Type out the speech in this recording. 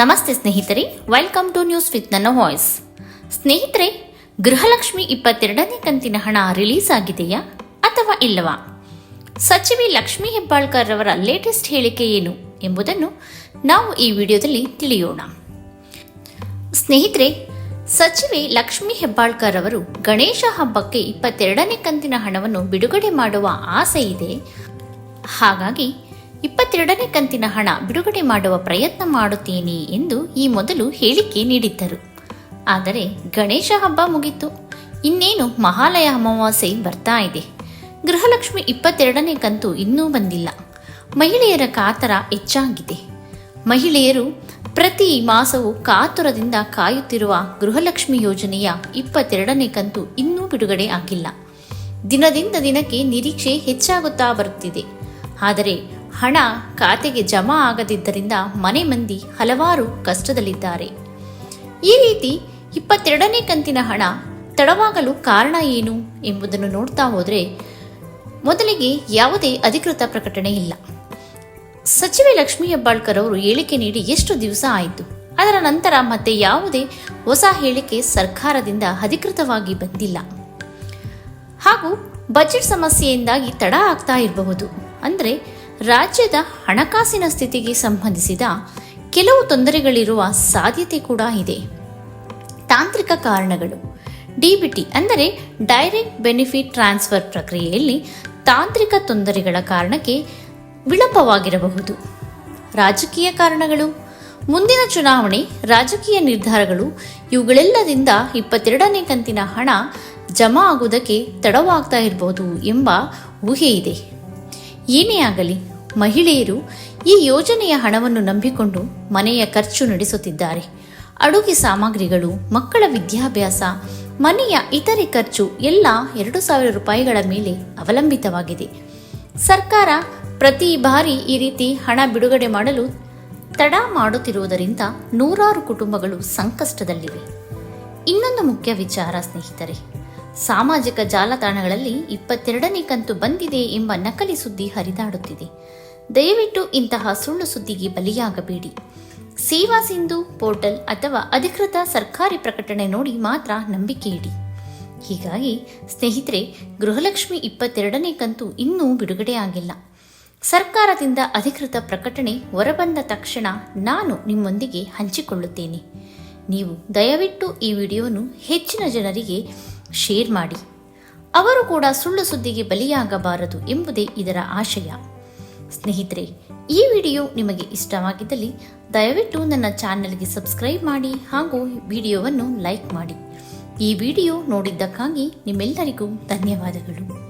ನಮಸ್ತೆ ಸ್ನೇಹಿತರೆ welcome to news with ನನ್ನ ವಾಯ್ಸ್ ಸ್ನೇಹಿತರೆ, ಗೃಹಲಕ್ಷ್ಮಿ ಇಪ್ಪತ್ತೆರಡನೇ ಕಂತಿನ ಹಣ ರಿಲೀಸ್ ಆಗಿದೆಯಾ ಅಥವಾ ಇಲ್ಲವಾ? ಸಚಿವೆ ಲಕ್ಷ್ಮಿ ಹೆಬ್ಬಾಳ್ಕರ್ ಅವರ ಲೇಟೆಸ್ಟ್ ಹೇಳಿಕೆ ಏನು ಎಂಬುದನ್ನು ನಾವು ಈ ವಿಡಿಯೋದಲ್ಲಿ ತಿಳಿಯೋಣ. ಸ್ನೇಹಿತರೆ, ಸಚಿವೆ ಲಕ್ಷ್ಮಿ ಹೆಬ್ಬಾಳ್ಕರ್ ಅವರು ಗಣೇಶ ಹಬ್ಬಕ್ಕೆ ಇಪ್ಪತ್ತೆರಡನೇ ಕಂತಿನ ಹಣವನ್ನು ಬಿಡುಗಡೆ ಮಾಡುವ ಆಸೆ ಇದೆ. ಹಾಗಾಗಿ ಇಪ್ಪತ್ತೆರಡನೇ ಕಂತಿನ ಹಣ ಬಿಡುಗಡೆ ಮಾಡುವ ಪ್ರಯತ್ನ ಮಾಡುತ್ತೇನೆ ಎಂದು ಈ ಮೊದಲು ಹೇಳಿಕೆ ನೀಡಿದ್ದರು. ಆದರೆ ಗಣೇಶ ಹಬ್ಬ ಮುಗಿತು. ಇನ್ನೇನು ಮಹಾಲಯ ಅಮಾವಾಸ್ಯೆ ಬರ್ತಾ ಇದೆ. ಗೃಹಲಕ್ಷ್ಮಿ ಇಪ್ಪತ್ತೆರಡನೇ ಕಂತು ಇನ್ನೂ ಬಂದಿಲ್ಲ. ಮಹಿಳೆಯರ ಕಾತರ ಹೆಚ್ಚಾಗಿದೆ. ಮಹಿಳೆಯರು ಪ್ರತಿ ಮಾಸವೂ ಕಾತುರದಿಂದ ಕಾಯುತ್ತಿರುವ ಗೃಹಲಕ್ಷ್ಮಿ ಯೋಜನೆಯ ಇಪ್ಪತ್ತೆರಡನೇ ಕಂತು ಇನ್ನೂ ಬಿಡುಗಡೆ ಆಗಿಲ್ಲ. ದಿನದಿಂದ ದಿನಕ್ಕೆ ನಿರೀಕ್ಷೆ ಹೆಚ್ಚಾಗುತ್ತಾ ಬರುತ್ತಿದೆ. ಆದರೆ ಹಣ ಖಾತೆಗೆ ಜಮಾ ಆಗದಿದ್ದರಿಂದ ಮನೆ ಮಂದಿ ಹಲವಾರು ಕಷ್ಟದಲ್ಲಿದ್ದಾರೆ. ಈ ರೀತಿ ಇಪ್ಪತ್ತೆರಡನೇ ಕಂತಿನ ಹಣ ತಡವಾಗಲು ಕಾರಣ ಏನು ಎಂಬುದನ್ನು ನೋಡ್ತಾ ಹೋದರೆ ಮೊದಲಿಗೆ ಯಾವುದೇ ಅಧಿಕೃತ ಪ್ರಕಟಣೆ ಇಲ್ಲ. ಸಚಿವೆ ಲಕ್ಷ್ಮೀ ಹೆಬ್ಬಾಳ್ಕರ್ ಅವರು ಹೇಳಿಕೆ ನೀಡಿ ಎಷ್ಟು ದಿವಸ ಆಯಿತು? ಅದರ ನಂತರ ಮತ್ತೆ ಯಾವುದೇ ಹೊಸ ಹೇಳಿಕೆ ಸರ್ಕಾರದಿಂದ ಅಧಿಕೃತವಾಗಿ ಬಂದಿಲ್ಲ. ಹಾಗೂ ಬಜೆಟ್ ಸಮಸ್ಯೆಯಿಂದಾಗಿ ತಡ ಆಗ್ತಾ ಇರಬಹುದು. ಅಂದರೆ ರಾಜ್ಯದ ಹಣಕಾಸಿನ ಸ್ಥಿತಿಗೆ ಸಂಬಂಧಿಸಿದ ಕೆಲವು ತೊಂದರೆಗಳಿರುವ ಸಾಧ್ಯತೆ ಕೂಡ ಇದೆ. ತಾಂತ್ರಿಕ ಕಾರಣಗಳು. ಡಿಬಿಟಿ ಅಂದರೆ ಡೈರೆಕ್ಟ್ ಬೆನಿಫಿಟ್ ಟ್ರಾನ್ಸ್ಫರ್ ಪ್ರಕ್ರಿಯೆಯಲ್ಲಿ ತಾಂತ್ರಿಕ ತೊಂದರೆಗಳ ಕಾರಣಕ್ಕೆ ವಿಳಂಬವಾಗಿರಬಹುದು. ರಾಜಕೀಯ ಕಾರಣಗಳು. ಮುಂದಿನ ಚುನಾವಣೆ, ರಾಜಕೀಯ ನಿರ್ಧಾರಗಳು, ಇವುಗಳೆಲ್ಲದಿಂದ ಇಪ್ಪತ್ತೆರಡನೇ ಕಂತಿನ ಹಣ ಜಮಾ ಆಗುವುದಕ್ಕೆ ತಡವಾಗ್ತಾ ಇರಬಹುದು ಎಂಬ ಊಹೆ ಇದೆ. ಏನೇ ಆಗಲಿ, ಮಹಿಳೆಯರು ಈ ಯೋಜನೆಯ ಹಣವನ್ನು ನಂಬಿಕೊಂಡು ಮನೆಯ ಖರ್ಚು ನಡೆಸುತ್ತಿದ್ದಾರೆ. ಅಡುಗೆ ಸಾಮಗ್ರಿಗಳು, ಮಕ್ಕಳ ವಿದ್ಯಾಭ್ಯಾಸ, ಮನೆಯ ಇತರೆ ಖರ್ಚು ಎಲ್ಲ ಎರಡು ಸಾವಿರ ರೂಪಾಯಿಗಳ ಮೇಲೆ ಅವಲಂಬಿತವಾಗಿದೆ. ಸರ್ಕಾರ ಪ್ರತಿ ಬಾರಿ ಈ ರೀತಿ ಹಣ ಬಿಡುಗಡೆ ಮಾಡಲು ತಡ ಮಾಡುತ್ತಿರುವುದರಿಂದ ನೂರಾರು ಕುಟುಂಬಗಳು ಸಂಕಷ್ಟದಲ್ಲಿವೆ. ಇನ್ನೊಂದು ಮುಖ್ಯ ವಿಚಾರ ಸ್ನೇಹಿತರೆ ಸಾಮಾಜಿಕ ಜಾಲತಾಣಗಳಲ್ಲಿ ಇಪ್ಪತ್ತೆರಡನೇ ಕಂತು ಬಂದಿದೆ ಎಂಬ ನಕಲಿ ಸುದ್ದಿ ಹರಿದಾಡುತ್ತಿದೆ. ದಯವಿಟ್ಟು ಇಂತಹ ಸುಳ್ಳು ಸುದ್ದಿಗೆ ಬಲಿಯಾಗಬೇಡಿ. ಸೇವಾ ಸಿಂಧು ಪೋರ್ಟಲ್ ಅಥವಾ ಅಧಿಕೃತ ಸರ್ಕಾರಿ ಪ್ರಕಟಣೆ ನೋಡಿ ಮಾತ್ರ ನಂಬಿಕೆ ಇಡಿ. ಹೀಗಾಗಿ, ಸ್ನೇಹಿತರೆ, ಗೃಹಲಕ್ಷ್ಮಿ ಇಪ್ಪತ್ತೆರಡನೇ ಕಂತು ಇನ್ನೂ ಬಿಡುಗಡೆ ಆಗಿಲ್ಲ ಸರ್ಕಾರದಿಂದ ಅಧಿಕೃತ ಪ್ರಕಟಣೆ ಹೊರಬಂದ ತಕ್ಷಣ ನಾನು ನಿಮ್ಮೊಂದಿಗೆ ಹಂಚಿಕೊಳ್ಳುತ್ತೇನೆ. ನೀವು ದಯವಿಟ್ಟು ಈ ವಿಡಿಯೋವನ್ನು ಹೆಚ್ಚಿನ ಜನರಿಗೆ ಶೇರ್ ಮಾಡಿ. ಅವರು ಕೂಡ ಸುಳ್ಳು ಸುದ್ದಿಗೆ ಬಲಿಯಾಗಬಾರದು ಎಂಬುದೇ ಇದರ ಆಶಯ. ಸ್ನೇಹಿತರೆ, ಈ ವಿಡಿಯೋ ನಿಮಗೆ ಇಷ್ಟವಾಗಿದ್ದಲ್ಲಿ ದಯವಿಟ್ಟು ನನ್ನ ಚಾನೆಲ್ಗೆ ಸಬ್ಸ್ಕ್ರೈಬ್ ಮಾಡಿ ಹಾಗೂ ವಿಡಿಯೋವನ್ನು ಲೈಕ್ ಮಾಡಿ. ಈ ವಿಡಿಯೋ ನೋಡಿದ್ದಕ್ಕಾಗಿ ನಿಮ್ಮೆಲ್ಲರಿಗೂ ಧನ್ಯವಾದಗಳು.